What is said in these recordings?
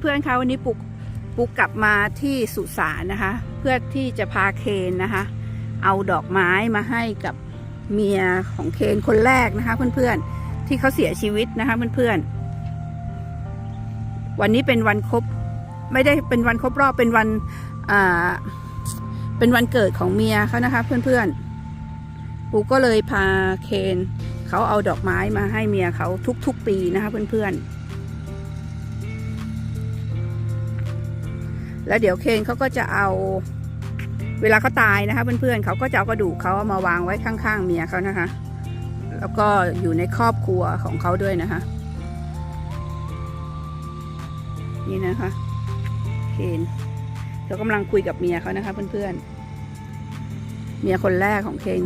เพื่อนๆคะวันนี้ปุกปุกกลับมาที่สุสานนะคะ เพื่อที่จะพาเคนนะคะ เอาดอกไม้มาให้กับเมียของเคนคนแรกนะคะ เพื่อนๆที่เขาเสียชีวิตนะคะเพื่อนๆวันนี้เป็นวันครบไม่ได้เป็นวันครบรอบเป็นวันเป็นวันเกิดของเมียเขานะคะ เพื่อนๆปูก็เลยพาเคนเขาเอาดอกไม้มาให้เมียเขาทุกๆ ปีนะคะ เพื่อนๆ แล้วเดี๋ยวเคนเขาก็จะเอา เวลาเขาตายนะคะ เพื่อนๆเขาก็จะเอากระดูกเขามาวางไว้ข้างๆเมียเขานะคะ แล้วก็อยู่ในครอบครัวของเขาด้วยนะคะ นี่นะคะเคนเขากำลังคุยกับเมียเขานะคะ เพื่อนๆเมียคนแรกของเคน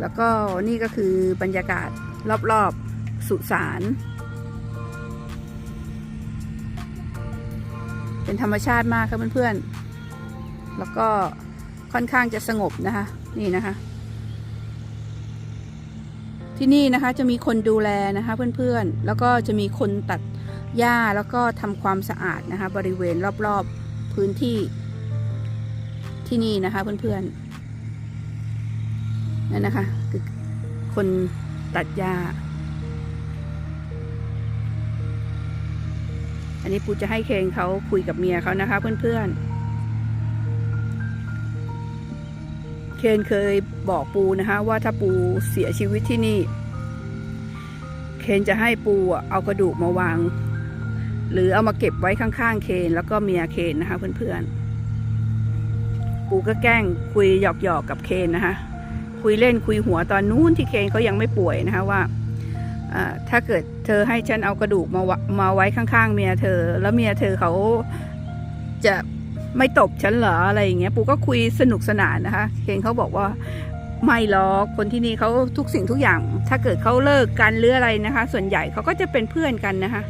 แล้วก็นี่ก็คือบรรยากาศรอบๆ สุสาน เป็นธรรมชาติมากครับเพื่อนๆ แล้วก็ค่อนข้างจะสงบนะคะ นี่นะคะ ที่นี่นะคะจะมีคนดูแลนะคะเพื่อนๆ แล้วก็จะมีคนตัดหญ้าแล้วก็ทำความสะอาดนะคะ บริเวณรอบๆพื้นที่ที่นี่นะคะเพื่อนๆนั่นนะคะคือคนตัดหญ้า อันนี้ปูจะให้เคนเขาคุยกับเมียเขานะคะ เพื่อนๆ เคนเคยบอกปูนะคะ ว่าถ้าปูเสียชีวิตที่นี่ เคนจะให้ปูเอากระดูกมาวาง หรือเอามาเก็บไว้ข้างๆ เคนแล้วก็เมียเคนนะคะ เพื่อนๆ ปูก็แกล้งคุยหยอกๆกับเคนนะคะ คุยเล่นคุยหัวตอนนู้นที่เคนเขายังไม่ป่วยนะคะว่าถ้าเกิด เธอให้ฉันเอากระดูกมาวะมาไว้ข้างๆ เมียเธอ แล้วเมียเธอเขาจะไม่ตบฉันเหรออะไรอย่างเงี้ย ปูก็คุยสนุกสนานนะคะเคนเขาบอกว่าไม่หรอกคนที่นี่เขาทุกสิ่งทุกอย่าง ถ้าเกิดเขาเลิกกันหรืออะไรนะคะ ส่วนใหญ่เขาก็จะเป็นเพื่อนกันนะคะ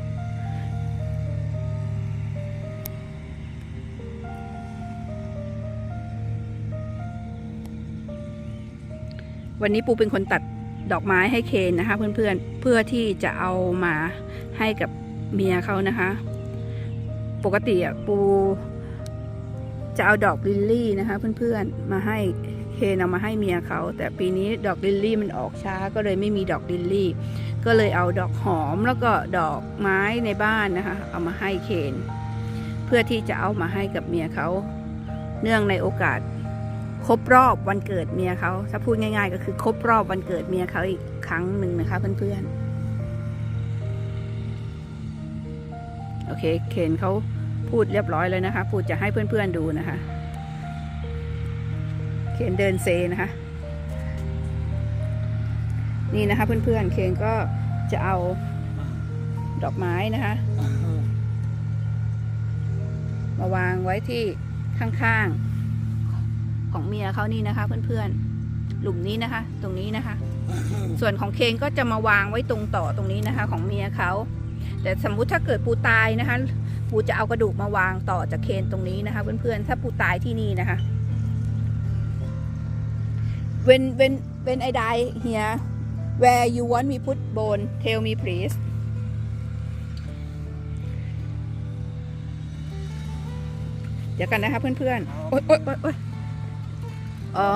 วันนี้ปูเป็นคนตัด ดอกไม้ให้เคนนะคะ เพื่อนๆเพื่อที่จะเอามาให้กับเมียเขานะคะ ปกติปูจะเอาดอกลิลลี่นะคะ เพื่อนๆมาให้เคนเอามาให้เมียเขา แต่ปีนี้ดอกลิลลี่มันออกช้าก็เลยไม่มีดอกลิลลี่ ก็เลยเอาดอกหอมแล้วก็ดอกไม้ในบ้านนะคะ เอามาให้เคน เพื่อที่จะเอามาให้กับเมียเขา เนื่องในโอกาส ครบรอบวันเกิดเมียเขาถ้าพูดง่าย ๆ ก็คือครบรอบวันเกิดเมียเขาอีกครั้งหนึ่งนะคะ เพื่อนๆ โอเค เคนเขาพูดเรียบร้อยเลยนะคะ พูดจะให้เพื่อนๆดูนะคะ เคนเดินเซนะคะ นี่นะคะ เพื่อนๆ เคนก็จะเอาดอกไม้นะคะ มาวางไว้ที่ข้างๆ ของเมียเขานี่นะคะ เพื่อนๆ หลุมนี้นะคะ ตรงนี้นะคะ ส่วนของเคนก็จะมาวางไว้ตรงต่อตรงนี้นะคะ ของเมียเขา แต่สมมุติถ้าเกิดปูตายนะคะ ปูจะเอากระดูกมาวางต่อจากเคนตรงนี้นะคะ เพื่อนๆ ถ้าปูตายที่นี่นะคะ when when when I die here where you want me put bone tell me please เดี๋ยวกันนะคะเพื่อนๆ โอ๊ยโอ๊ยโอ๊ย อ๋อ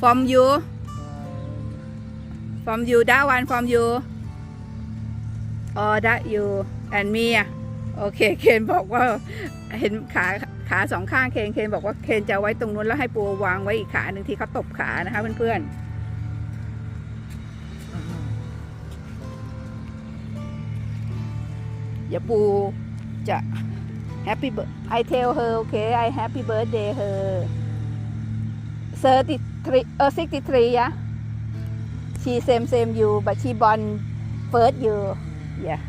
from you from you that one from you อ๋อ that you and me อะโอเค เคนบอกว่าเห็นขาขาสองข้างเคนเคนบอกว่าเคนจะไว้ตรงนู้นแล้วให้ปูวางไว้อีกขาหนึ่งที่เขาตบขานะคะเพื่อนๆเดี๋ยวปูจะ happy birth I tell her okay I happy birthday her 33 uh 63 yeah she same same you but she born first you yeah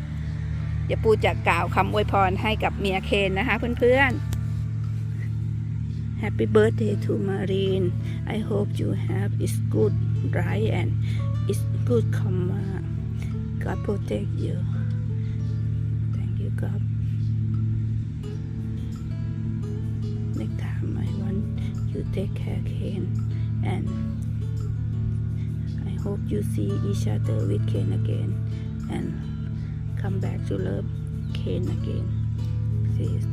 เดี๋ยวปูจะกล่าวคำอวยพรให้กับเมียเคนนะคะเพื่อนๆ Happy birthday to Marine I hope you have is good right and is good karma God protect you thank you God take care Ken and I hope you see each other with Ken again and come back to love Ken again says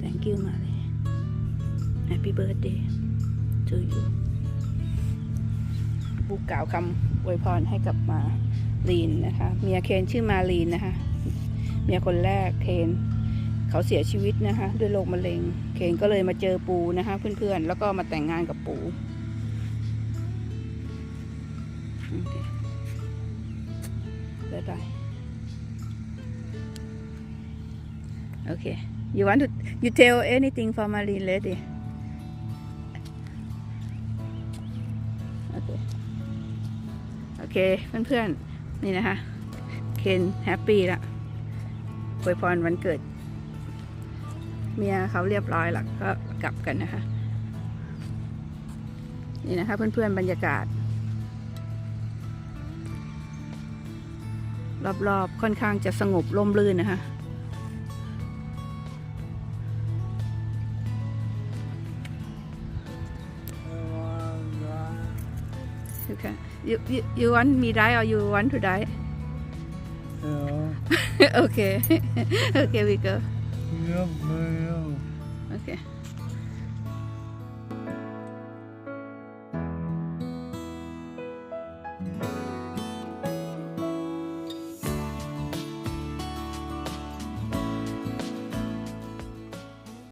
thank you Mary happy birthday to you บุกกล่าวคำอวยพรให้กับมาลีนนะคะ เมียเคนชื่อมาลีนนะคะ เมียคนแรกเคน เขาเสียชีวิตนะคะ ด้วยโรคมะเร็ง เคนก็เลยมาเจอปูนะคะ เพื่อนๆ แล้วก็มาแต่งงานกับปูโอเคบ๊ายบายโอเค you want to you tell anything for Marine lady โอเคโอเค เพื่อนๆ นี่นะคะ เคนแฮปปี้ละอวยพรวันเกิด เมียเขาเรียบร้อยละก็กลับกันนะคะ นี่นะคะเพื่อนๆบรรยากาศ รอบๆค่อนข้างจะสงบร่มรื่นนะคะ Okay. You, you, you want me die or you want to die? Ja, okay. okay, we go. Okay.